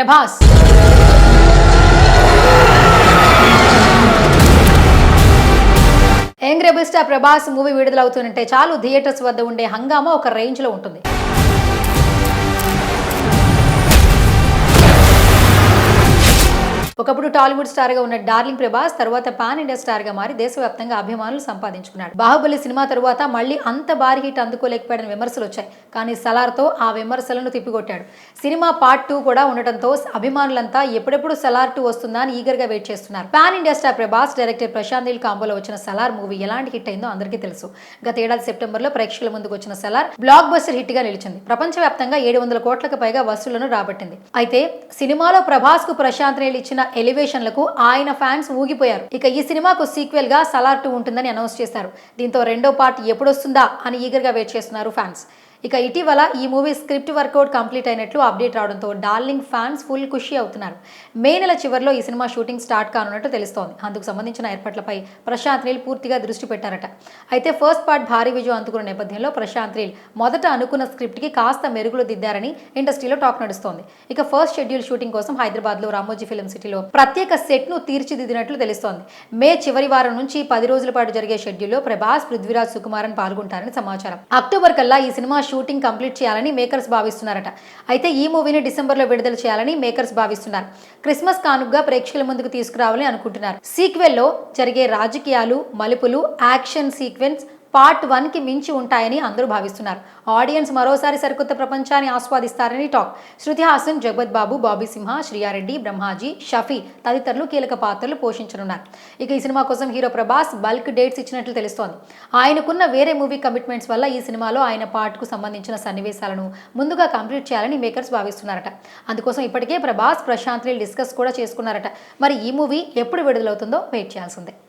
Prabhas. Young rebel star Prabhas movie విడుదలవుతుంటే చాలు theatres వద్ద ఉండే హంగామా ఒక రేంజ్లో ఉంటుంది. ఒకప్పుడు టాలీవుడ్ స్టార్గా ఉన్న డార్లింగ్ ప్రభాస్ తర్వాత పాన్ ఇండియా స్టార్గా మారి దేశవ్యాప్తంగా అభిమానులు సంపాదించుకున్నాడు. బాహుబలి సినిమా తరువాత మళ్ళీ అంత భారీ హిట్ అందుకోలేకపోయిన విమర్శలు వచ్చాయి. కానీ సలార్తో ఆ విమర్శలను తిప్పికొట్టాడు. సినిమా పార్ట్ టూ కూడా ఉండటంతో అభిమానులంతా ఎప్పుడెప్పుడు సలార్ టూ వస్తుందా అని ఈగర్గా వెయిట్ చేస్తున్నారు. Pan India star Prabhas director Prashanth Neel కాంబోలో వచ్చిన సలార్ మూవీ ఎలాంటి హిట్ అయిందో అందరికీ తెలుసు. గత ఏడాది సెప్టెంబర్లో ప్రేక్షకుల ముందుకు వచ్చిన సలార్ బ్లాక్ బస్టర్ హిట్గా నిలిచింది. ప్రపంచవ్యాప్తంగా ఏడు వందల కోట్లకు పైగా వసూళ్ళను రాబట్టింది. అయితే సినిమాలో ప్రభాస్కు ప్రశాంత్ నీల్ ఇచ్చిన ఎలివేషన్లకు ఆయన ఫ్యాన్స్ ఊగిపోయారు. ఇక ఈ సినిమాకు సీక్వెల్గా సలార్ టూ ఉంటుందని అనౌన్స్ చేశారు. దీంతో రెండో పార్ట్ ఎప్పుడొస్తుందా అని ఈగర్గా వెయిట్ చేస్తున్నారు ఫ్యాన్స్. ఇక ఇటీవల ఈ మూవీ స్క్రిప్ట్ వర్కౌట్ కంప్లీట్ అయినట్లు అప్డేట్ రావడంతో డార్లింగ్ ఫ్యాన్స్ ఫుల్ ఖుషి అవుతున్నారు. మే నెల చివరిలో ఈ సినిమా షూటింగ్ స్టార్ట్ కానున్నట్టు తెలుస్తోంది. అందుకు సంబంధించిన ఏర్పాట్లపై ప్రశాంత్ నీల్ పూర్తిగా దృష్టి పెట్టారట. అయితే ఫస్ట్ పార్ట్ భారీ విజయం అందుకున్న నేపథ్యంలో ప్రశాంత్ నీల్ మొదట అనుకున్న స్క్రిప్ట్కి కాస్త మెరుగులు దిద్దారని ఇండస్ట్రీలో టాక్ నడుస్తోంది. ఇక ఫస్ట్ షెడ్యూల్ షూటింగ్ కోసం హైదరాబాద్లో రామోజీ ఫిలిం సిటీలో ప్రత్యేక సెట్ను తీర్చిదిద్దినట్లు తెలుస్తోంది. మే చివరి వారం నుంచి పది రోజుల పాటు జరిగే షెడ్యూల్లో ప్రభాస్ పృథ్వీరాజ్ సుకుమారన్ పాల్గొంటారని సమాచారం. అక్టోబర్ కల్లా ఈ సినిమా షూటింగ్ కంప్లీట్ చేయాలని మేకర్స్ భావిస్తున్నారట. అయితే ఈ మూవీని డిసెంబర్లో విడుదల చేయాలని మేకర్స్ భావిస్తున్నారు. క్రిస్మస్ కానుగ్గా ప్రేక్షకుల ముందుకు తీసుకురావాలని అనుకుంటున్నారు. సీక్వెల్లో జరిగే రాజకీయాలు మలుపులు యాక్షన్ సీక్వెన్స్ పార్ట్ వన్కి మించి ఉంటాయని అందరూ భావిస్తున్నారు. ఆడియన్స్ మరోసారి సరికొత్త ప్రపంచాన్ని ఆస్వాదిస్తారని టాక్. శృతి హాసన్ జగవత్ బాబు బాబీ సింహ శ్రీయారెడ్డి బ్రహ్మాజీ షఫీ తదితరులు కీలక పాత్రలు పోషించనున్నారు. ఇక ఈ సినిమా కోసం హీరో ప్రభాస్ బల్క్ డేట్స్ ఇచ్చినట్లు తెలుస్తోంది. ఆయనకున్న వేరే మూవీ కమిట్మెంట్స్ వల్ల ఈ సినిమాలో ఆయన పార్ట్కు సంబంధించిన సన్నివేశాలను ముందుగా కంప్లీట్ చేయాలని మేకర్స్ భావిస్తున్నారట. అందుకోసం ఇప్పటికే ప్రభాస్ ప్రశాంత్ డిస్కస్ కూడా చేసుకున్నారట. మరి ఈ మూవీ ఎప్పుడు విడుదలవుతుందో వెయిట్ చేయాల్సిందే.